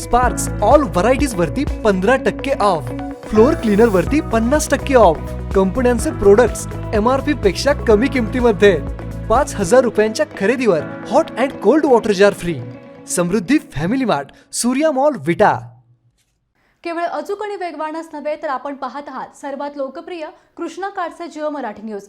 Sparks all varieties वरती पंधरा टक्के ऑफ फ्लोअर क्लीनर वरती पन्नास टक्के ऑफ कंपन्यांचे प्रोडक्ट्स एम आर पी पेक्षा कमी किमतीमध्ये. पाच हजार रुपयांच्या खरेदीवर hot and cold water jar free Samruddhi family mart Surya mall Vita. केवळ अचूक आणि वेगवानच नव्हे तर आपण पाहत आहात सर्वात लोकप्रिय कृष्णा कार्डचे Jio Marathi news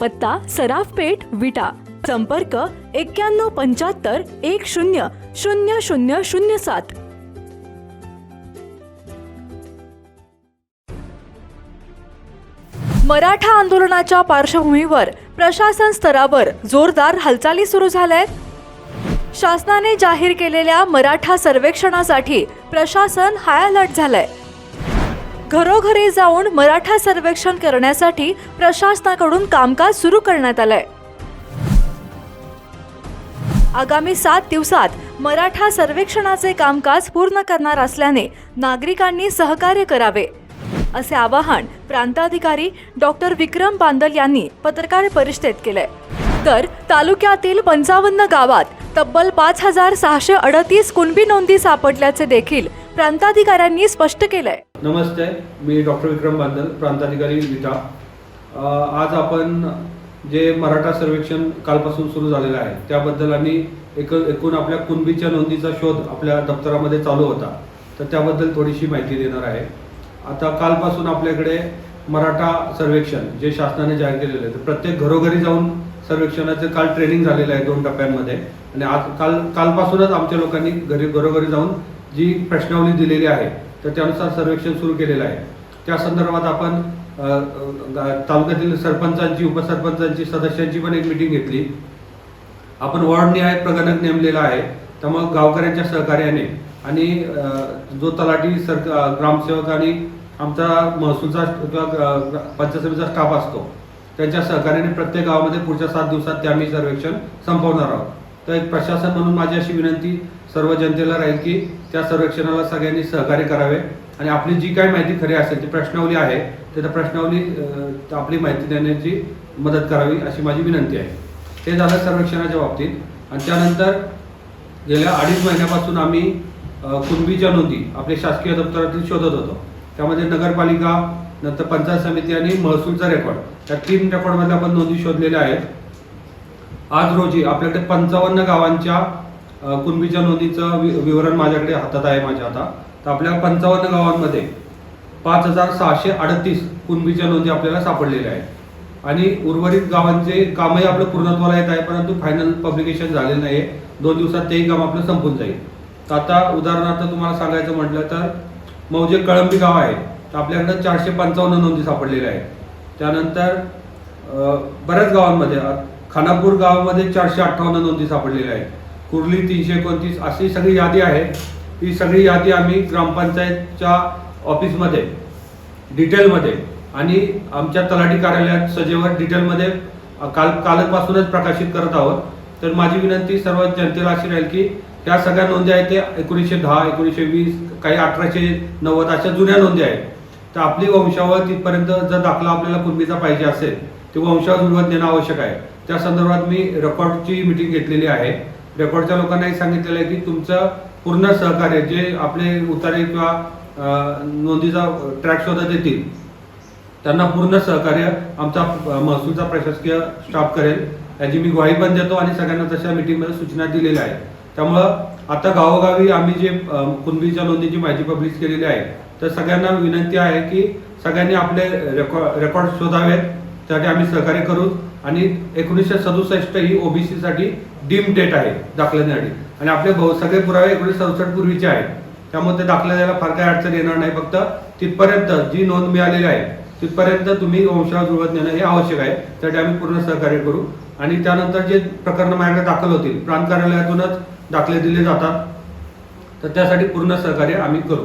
पत्ता सराफ पेठ विटा. संपर्क एक्क्याण्णव पंच्याहत्तर एक शून्य शून्य शून्य शून्य सात. मराठा आंदोलनाच्या पार्श्वभूमीवर प्रशासन स्तरावर जोरदार हालचाली सुरू झाल्या शासनाने जाहीर केलेल्या मराठा सर्वेक्षणासाठी प्रशासन हाय अलर्ट झालंय. घरोघरी जाऊन मराठा सर्वेक्षण करण्यासाठी प्रशासनाकडून कामकाज सुरू करण्यात आलंय. आगामी सात दिवसात मराठा सर्वेक्षणाचे कामकाज पूर्ण करणार असल्याने नागरिकांनी सहकार्य करावे असे आवाहन प्रांताधिकारी डॉक्टर विक्रम बांदल यांनी पत्रकार परिषदेत केले तर तालुक्यातील पंचावन्न गावात तब्बल पाच हजार सहाशे अडतीस कुणबी नोंदी सापडल्याचे देखील प्रांताधिकाऱ्यांनी स्पष्ट केलंय. नमस्ते मी डॉक्टर विक्रम बांदल प्रांताधिकारी विटा. आज आपण जे मराठा सर्वेक्षण कालपासून सुरू झालेलं आहे त्याबद्दल आणि एक एकूण आपल्या कुणबीच्या नोंदीचा शोध आपल्या दप्तरामध्ये चालू होता तर त्याबद्दल थोडीशी माहिती देणार आहे. आता कालपासून आपल्याकडे मराठा सर्वेक्षण जे शासनाने जाहीर केलेलं आहे तर प्रत्येक घरोघरी जाऊन सर्वेक्षणाचं काल ट्रेनिंग झालेलं आहे दोन टप्प्यांमध्ये. आणि आज काल कालपासूनच आमच्या लोकांनी घरी घरोघरी जाऊन जी प्रश्नावली दिलेली आहे तर त्यानुसार सर्वेक्षण सुरू केलेलं आहे. त्या संदर्भात आपण तालुक्यातील सरपंचांची उपसरपंचांची सदस्यांची पण एक मिटिंग घेतली. आपण वॉर्डनिहाय प्रगणक नेमलेला आहे त्यामुळे गावकऱ्यांच्या सहकार्याने आणि जो तलाठी सर ग्रामसेवक आणि आमचा महसूलचा किंवा ग- पंचायत स्टाफ असतो त्यांच्या सहकार्याने प्रत्येक गावामध्ये पुढच्या सात दिवसात ते आम्ही सर्वेक्षण संपवणार आहोत. तर एक प्रशासन म्हणून माझी अशी विनंती सर्व जनतेला राहील की त्या सर्वेक्षणाला सगळ्यांनी सहकार्य करावे. आणि आपली जी काही माहिती खरी असेल ती प्रश्नावली आहे तर त्या प्रश्नावली आपली माहिती देण्याची मदत करावी अशी माझी विनंती आहे. ते झालं सर्वेक्षणाच्या बाबतीत. आणि त्यानंतर गेल्या अडीच महिन्यापासून आम्ही कुणबीच्या नोंदी आपल्या शासकीय दप्तरातील शोधत होतो. त्यामध्ये नगरपालिका नंतर पंचायत समिती आणि महसूलचा रेकॉर्ड या तीन रेकॉर्डमध्ये आपण नोंदी शोधलेल्या आहेत. आज रोजी आपल्याकडे पंचावन्न गावांच्या कुणबीच्या नोंदीचं वि- विवरण माझ्याकडे हातात आहे माझ्या आता. तर आपल्या पंचावन्न गावांमध्ये पाच हजार सहाशे अडतीस कुणबीच्या नोंदी आपल्याला सापडलेल्या आहेत. आणि उर्वरित गावांचे कामही आपलं पूर्णत्वाला येत आहे परंतु फायनल पब्लिकेशन झालेलं नाही आहे दोन दिवसात तेही काम आपलं संपून जाईल. तर आता उदाहरणार्थ तुम्हाला सांगायचं म्हटलं तर मौजे कळंबी गाव आहे. तर आपल्याकडं चारशे पंचावन्न नोंदी सापडलेल्या आहेत. त्यानंतर बऱ्याच गावांमध्ये खानापूर गावामध्ये चारशे अठ्ठावन्न नोंदी सापडलेल्या आहेत. कुर्ली तीनशे एकोणतीस अशी सगळी यादी आहे. ही सगळी यादी आम्ही ग्रामपंचायतच्या ऑफिसमध्ये डिटेलमध्ये आणि आमच्या तलाठी कार्यालयात सजेवर डिटेलमध्ये काल कालपासूनच प्रकाशित करत आहोत. तर माझी विनंती सर्व जनतेला अशी राहील की त्या सगळ्या नोंदी आहेत ते एकोणीसशे दहा एकोणीसशे वीस काही अठराशे नव्वद अशा जुन्या नोंदी आहेत. तर आपली वंशावळ तिथपर्यंत जर दाखला आपल्याला पूर्वीचा पाहिजे असेल ते वंशावळ जुळवत देणं आवश्यक आहे. त्या संदर्भात मी रेकॉर्डची मिटिंग घेतलेली आहे. रेकॉर्डच्या लोकांनाही सांगितलेलं आहे की तुमचं पूर्ण सहकार्य जे आपले उतारे किंवा नोंदीचा ट्रॅक शोधत येतील त्यांना पूर्ण सहकार्य आमचा महसूलचा प्रशासकीय स्टाफ करेल. याची मी ग्वाही पण देतो आणि सगळ्यांना तशा मिटिंगमध्ये सूचना दिलेल्या आहेत. त्यामुळं आता गावोगावी आम्ही जे कुणबीच्या नोंदीची माहिती पब्लिश केलेली आहे तर सगळ्यांना विनंती आहे की सगळ्यांनी आपले रेकॉर्ड रेकॉर्ड शोधावेत. त्यासाठी आम्ही सहकार्य करू. आणि एकोणीसशे सदुसष्ट ही ओबीसी साठी डीम डेट आहे दाखल्यासाठी. आणि आपले सगळे पुरावे एकोणीसशे सदुसष्ट पूर्वीचे आहेत. त्यामुळे ते दाखल द्यायला फार काही अडचण येणार नाही. फक्त तिथपर्यंत जी नोंद मिळालेली आहे तिथपर्यंत तुम्ही वंशावळ जुळवत नेणं हे आवश्यक आहे. त्यासाठी आम्ही पूर्ण सहकार्य करू. आणि त्यानंतर जे प्रकरण माझ्याकडे दाखल होतील प्रांत कार्यालयातूनच दाखले दिले जातात. तर त्यासाठी पूर्ण सहकार्य आम्ही करू.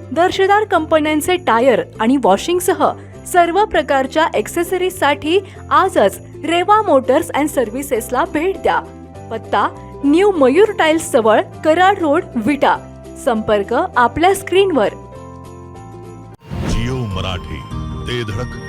दर्जेदार कंपन्यांचे टायर आणि वॉशिंगसह सर्व प्रकारच्या एक्सेसरीजसाठी आजच रेवा मोटर्स अँड सर्व्हिसेसला भेट द्या. पत्ता न्यू मयूर टाइल्स जवळ कराड रोड विटा. संपर्क आपल्या स्क्रीनवर. जिओ मराठी ते धडक.